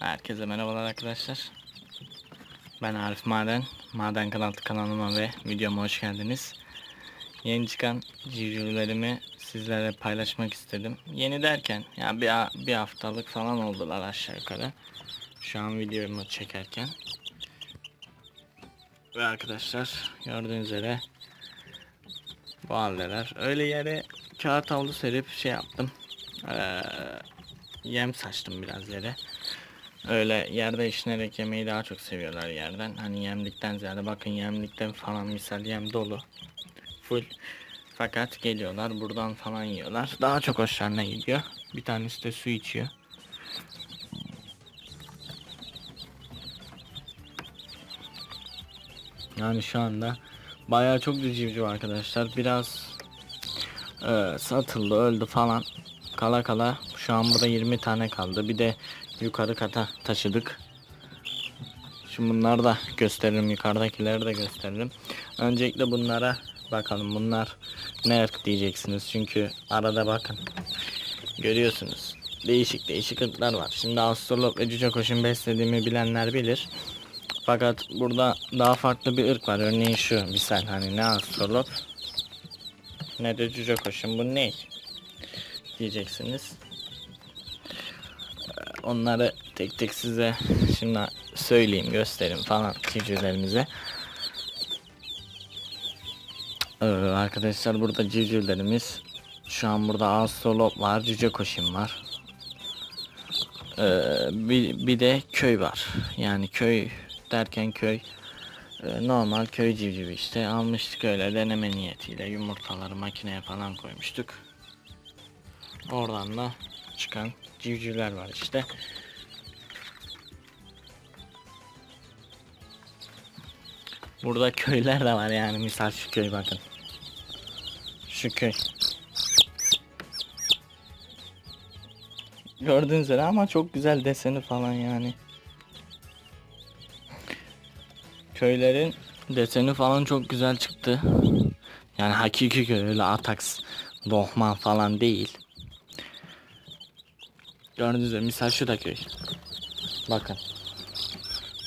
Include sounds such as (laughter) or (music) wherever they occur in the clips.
Herkese merhabalar arkadaşlar. Ben Arif Maden. Maden Kanal kanalıma ve videoma hoş geldiniz. Yeni çıkan civcivlerimi sizlerle paylaşmak istedim. Yeni derken ya bir, bir haftalık falan oldular aşağı yukarı. Şu an videomu çekerken. Ve arkadaşlar gördüğünüz üzere bu haldeler. Öyle yere kağıt havlu serip şey yaptım. Ee, yem saçtım biraz yere. Öyle yerde işinerek yemeyi daha çok seviyorlar yerden. Hani yemlikten ziyade bakın yemlikten falan misal yem dolu. Full. Fakat geliyorlar buradan falan yiyorlar. Daha çok hoşlarına gidiyor. Bir tanesi de su içiyor. Yani şu anda bayağı çok civciv arkadaşlar. Biraz e, satıldı öldü falan. Kala kala şu an burada 20 tane kaldı. Bir de yukarı kata taşıdık. Şimdi bunları da gösteririm. Yukarıdakileri de gösteririm. Öncelikle bunlara bakalım. Bunlar ne ırk diyeceksiniz. Çünkü arada bakın. Görüyorsunuz. Değişik değişik ırklar var. Şimdi Astrolog ve Cüce Koşun beslediğimi bilenler bilir. Fakat burada daha farklı bir ırk var. Örneğin şu misal hani ne Astrolog ne de Cüce Koşun. Bu ne? Diyeceksiniz. Onları tek tek size şimdi söyleyeyim, göstereyim falan civcivlerimize. Ee, arkadaşlar burada civcivlerimiz şu an burada Astrolop var, Cüce Koşin var. Ee, bir, bir de köy var. Yani köy derken köy e, normal köy civcivi işte almıştık öyle deneme niyetiyle yumurtaları makineye falan koymuştuk. Oradan da çıkan civcivler var işte. Burada köyler de var yani misal şu köy bakın. Şu köy. Gördüğünüz üzere ama çok güzel deseni falan yani. Köylerin deseni falan çok güzel çıktı. Yani hakiki köy öyle ataks, dohman falan değil. Gördüğünüz üzere misal şu da köy. Bakın.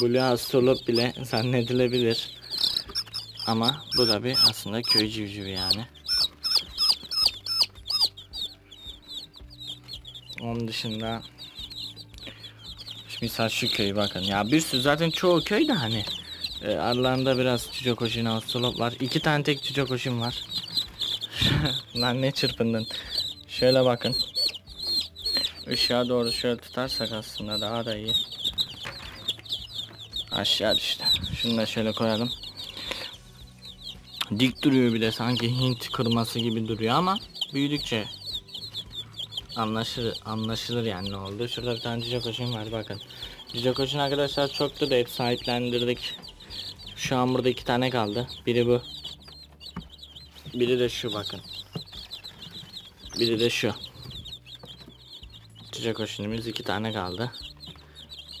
Blue astrolog bile zannedilebilir. Ama bu da bir aslında köy civcivi yani. Onun dışında misal şu köy bakın. Ya bir sürü zaten çoğu köy de hani e, aralarında biraz cüce koşun astrolog var. İki tane tek cüce koşun var. (laughs) Lan ne çırpındın. Şöyle bakın. Işığa doğru şöyle tutarsak aslında daha da iyi. Aşağı düştü. Şunu da şöyle koyalım. Dik duruyor bir de sanki Hint kırması gibi duruyor ama büyüdükçe anlaşılır, anlaşılır yani ne oldu. Şurada bir tane cüce koşun var bakın. Cüce koşun arkadaşlar çoktu da hep sahiplendirdik. Şu an burada iki tane kaldı. Biri bu. Biri de şu bakın. Biri de şu. Cüce koşunumuz iki tane kaldı.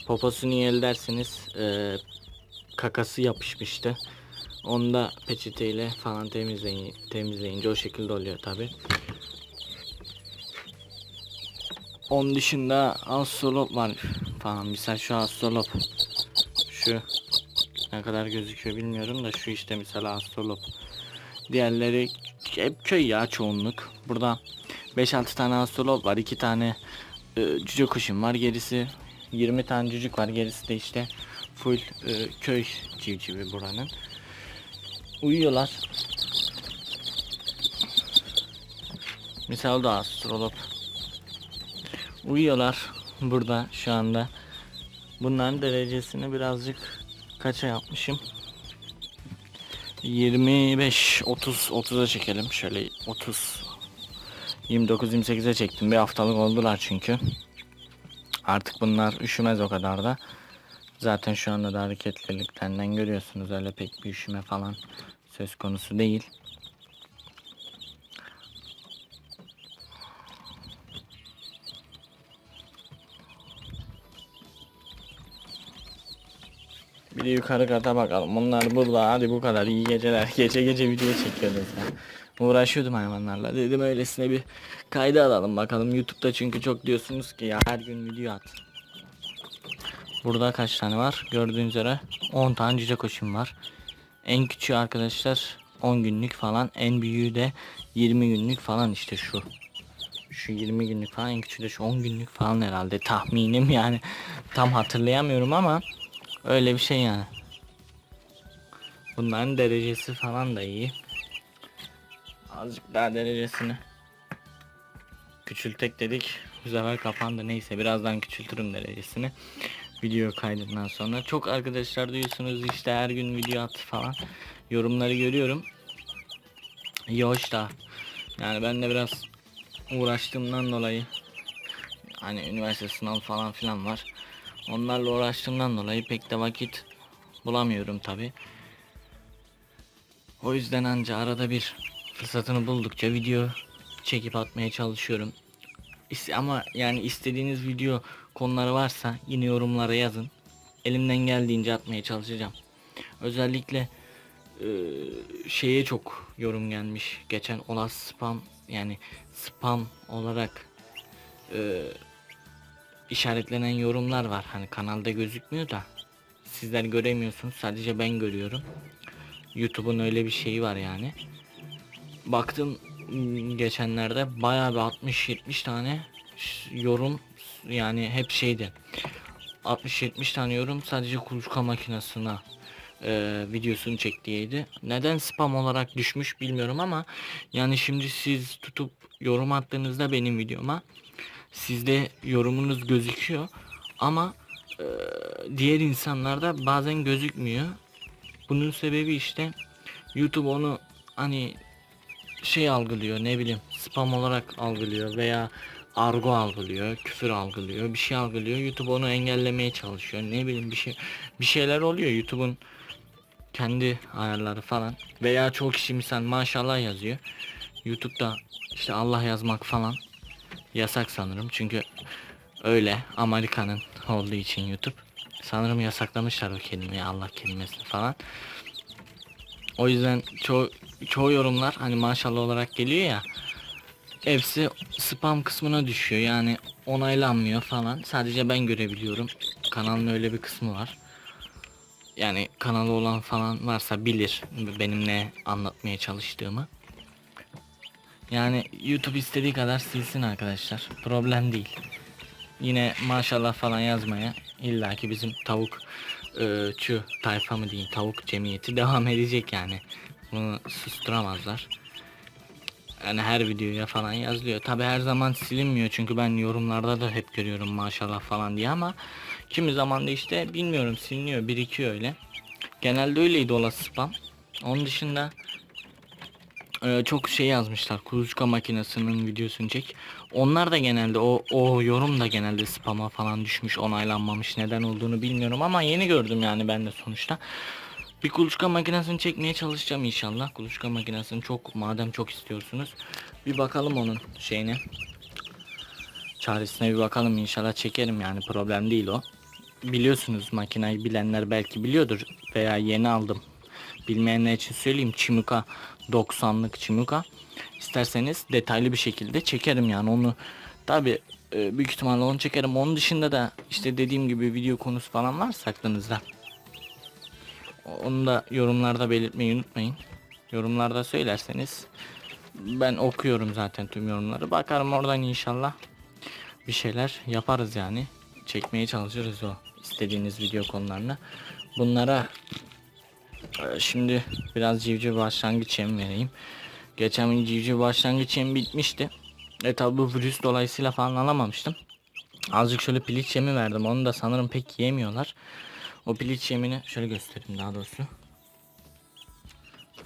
Poposunu yel derseniz e, kakası yapışmıştı. Onu da peçeteyle falan temizleyin, temizleyince o şekilde oluyor tabi. Onun dışında astrolop var falan. Misal şu astrolop. Şu ne kadar gözüküyor bilmiyorum da şu işte mesela astrolop. Diğerleri hep köy ya çoğunluk. Burada 5-6 tane astrolop var. 2 tane e, cüce kuşum var. Gerisi 20 tane cücük var. Gerisi de işte full e, köy civcivi buranın. Uyuyorlar. Misal da astrolop. Uyuyorlar burada şu anda. Bunların derecesini birazcık kaça yapmışım? 25 30 30'a çekelim. Şöyle 30 29 28'e çektim. Bir haftalık oldular çünkü. Artık bunlar üşümez o kadar da. Zaten şu anda da hareketliliklerinden görüyorsunuz. Öyle pek bir üşüme falan söz konusu değil. Bir de yukarı kata bakalım. Bunlar burada. Hadi bu kadar. iyi geceler. (laughs) Gece gece video çekiyordum sen. Uğraşıyordum hayvanlarla. Dedim öylesine bir kayda alalım bakalım. Youtube'da çünkü çok diyorsunuz ki ya her gün video at. Burada kaç tane var? Gördüğünüz üzere 10 tane cüce koşum var. En küçüğü arkadaşlar 10 günlük falan. En büyüğü de 20 günlük falan işte şu. Şu 20 günlük falan en küçüğü de şu 10 günlük falan herhalde tahminim yani. Tam hatırlayamıyorum ama öyle bir şey yani. Bunların derecesi falan da iyi. Azıcık daha derecesini küçültek dedik. Bu sefer kapandı. Neyse birazdan küçültürüm derecesini. Video kaydından sonra. Çok arkadaşlar diyorsunuz işte her gün video at falan. Yorumları görüyorum. İyi hoş da. Yani ben de biraz uğraştığımdan dolayı hani üniversite sınav falan filan var. Onlarla uğraştığımdan dolayı pek de vakit bulamıyorum tabi. O yüzden anca arada bir fırsatını buldukça video çekip atmaya çalışıyorum. Ama yani istediğiniz video konuları varsa yine yorumlara yazın. Elimden geldiğince atmaya çalışacağım. Özellikle e, şeye çok yorum gelmiş. Geçen ola spam yani spam olarak e, işaretlenen yorumlar var. Hani kanalda gözükmüyor da sizler göremiyorsunuz. Sadece ben görüyorum. YouTube'un öyle bir şeyi var yani. Baktım m, geçenlerde bayağı bir 60-70 tane yorum yani hep şeydi. 60-70 tane yorum sadece kuluçka makinesine e, videosunu çektiğiydi. Neden spam olarak düşmüş bilmiyorum ama yani şimdi siz tutup yorum attığınızda benim videoma sizde yorumunuz gözüküyor ama e, diğer insanlarda bazen gözükmüyor. Bunun sebebi işte YouTube onu hani şey algılıyor ne bileyim spam olarak algılıyor veya argo algılıyor, küfür algılıyor, bir şey algılıyor. YouTube onu engellemeye çalışıyor. Ne bileyim bir şey bir şeyler oluyor YouTube'un kendi ayarları falan veya çok kişi misal maşallah yazıyor. YouTube'da işte Allah yazmak falan yasak sanırım. Çünkü öyle Amerika'nın olduğu için YouTube. Sanırım yasaklamışlar o kelimeyi Allah kelimesini falan. O yüzden çoğu, çoğu yorumlar hani maşallah olarak geliyor ya. Hepsi spam kısmına düşüyor yani onaylanmıyor falan. Sadece ben görebiliyorum. Kanalın öyle bir kısmı var. Yani kanalı olan falan varsa bilir benim ne anlatmaya çalıştığımı. Yani YouTube istediği kadar silsin arkadaşlar. Problem değil. Yine maşallah falan yazmaya illaki bizim tavuk e, çü tayfa mı diyeyim tavuk cemiyeti devam (laughs) edecek yani. Bunu susturamazlar. Yani her videoya falan yazılıyor. Tabi her zaman silinmiyor çünkü ben yorumlarda da hep görüyorum maşallah falan diye ama kimi zaman da işte bilmiyorum siliniyor birikiyor öyle. Genelde öyleydi olası spam. Onun dışında e, çok şey yazmışlar. Kuluçka makinesinin videosunu çek. Onlar da genelde o o yorum da genelde spama falan düşmüş, onaylanmamış. Neden olduğunu bilmiyorum ama yeni gördüm yani ben de sonuçta. Bir kuluçka makinesini çekmeye çalışacağım inşallah. Kuluçka makinesini çok madem çok istiyorsunuz. Bir bakalım onun şeyine. Çaresine bir bakalım inşallah çekerim yani problem değil o. Biliyorsunuz makineyi bilenler belki biliyordur veya yeni aldım. Bilmeyenler için söyleyeyim Chimuka 90'lık Chimuka. İsterseniz detaylı bir şekilde çekerim yani onu tabi büyük ihtimalle onu çekerim. Onun dışında da işte dediğim gibi video konusu falan varsa aklınızda. Onu da yorumlarda belirtmeyi unutmayın. Yorumlarda söylerseniz ben okuyorum zaten tüm yorumları. Bakarım oradan inşallah bir şeyler yaparız yani. Çekmeye çalışırız o istediğiniz video konularını. Bunlara e, şimdi biraz civciv başlangıç yem vereyim. Geçen gün civciv başlangıç yem bitmişti. E tabi bu virüs dolayısıyla falan alamamıştım. Azıcık şöyle piliç yemi verdim. Onu da sanırım pek yemiyorlar. O piliç yemini şöyle göstereyim daha doğrusu.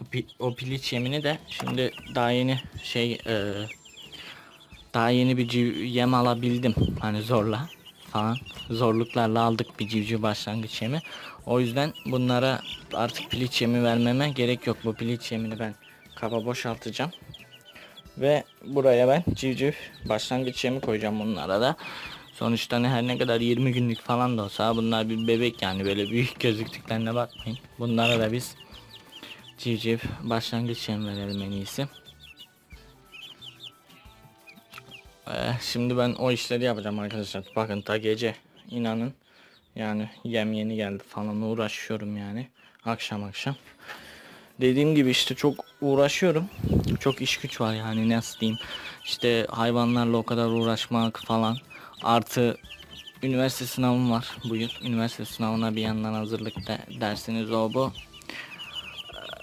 O, pi- o piliç yemini de şimdi daha yeni şey e, daha yeni bir yem alabildim. Hani zorla falan. Zorluklarla aldık bir civciv başlangıç yemi. O yüzden bunlara artık piliç yemi vermeme gerek yok. Bu piliç yemini ben kaba boşaltacağım. Ve buraya ben civciv başlangıç yemi koyacağım bunlara da. Sonuçta ne her ne kadar 20 günlük falan da olsa bunlar bir bebek yani böyle büyük gözüktüklerine bakmayın. Bunlara da biz civciv başlangıç yem verelim en iyisi. Ee, şimdi ben o işleri yapacağım arkadaşlar. Bakın ta gece inanın Yani yem yeni geldi falan uğraşıyorum yani. Akşam akşam. Dediğim gibi işte çok uğraşıyorum. Çok iş güç var yani nasıl diyeyim. İşte hayvanlarla o kadar uğraşmak falan. Artı üniversite sınavım var bu yıl. Üniversite sınavına bir yandan hazırlık de, dersiniz o bu.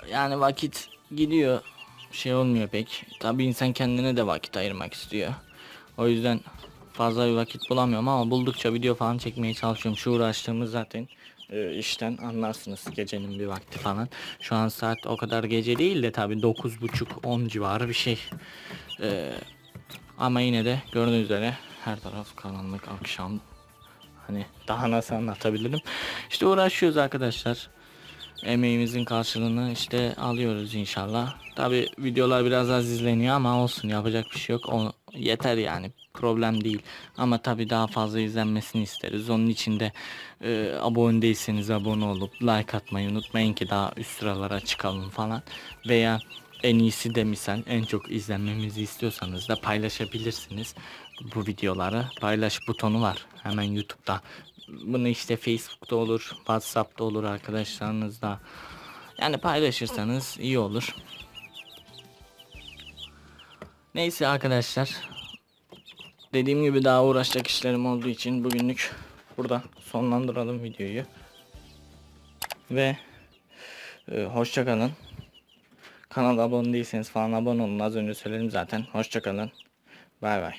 Ee, Yani vakit gidiyor. Şey olmuyor pek. Tabi insan kendine de vakit ayırmak istiyor. O yüzden fazla bir vakit bulamıyorum ama buldukça video falan çekmeye çalışıyorum. Şu uğraştığımız zaten e, işten anlarsınız gecenin bir vakti falan. Şu an saat o kadar gece değil de tabi 9.30-10 civarı bir şey. Ee, ama yine de gördüğünüz üzere her taraf karanlık akşam. Hani daha nasıl anlatabilirim. İşte uğraşıyoruz arkadaşlar. Emeğimizin karşılığını işte alıyoruz inşallah. Tabi videolar biraz az izleniyor ama olsun yapacak bir şey yok. O yeter yani problem değil. Ama tabi daha fazla izlenmesini isteriz. Onun için de e, abone değilseniz abone olup like atmayı unutmayın ki daha üst sıralara çıkalım falan. Veya en iyisi de misal en çok izlenmemizi istiyorsanız da paylaşabilirsiniz bu videoları. Paylaş butonu var hemen YouTube'da. Bunu işte Facebook'ta olur, WhatsApp'ta olur arkadaşlarınızla. Yani paylaşırsanız iyi olur. Neyse arkadaşlar. Dediğim gibi daha uğraşacak işlerim olduğu için bugünlük burada sonlandıralım videoyu. Ve e, hoşça kalın. Kanala abone değilseniz falan abone olun. Az önce söyledim zaten. Hoşça kalın. Bay bay.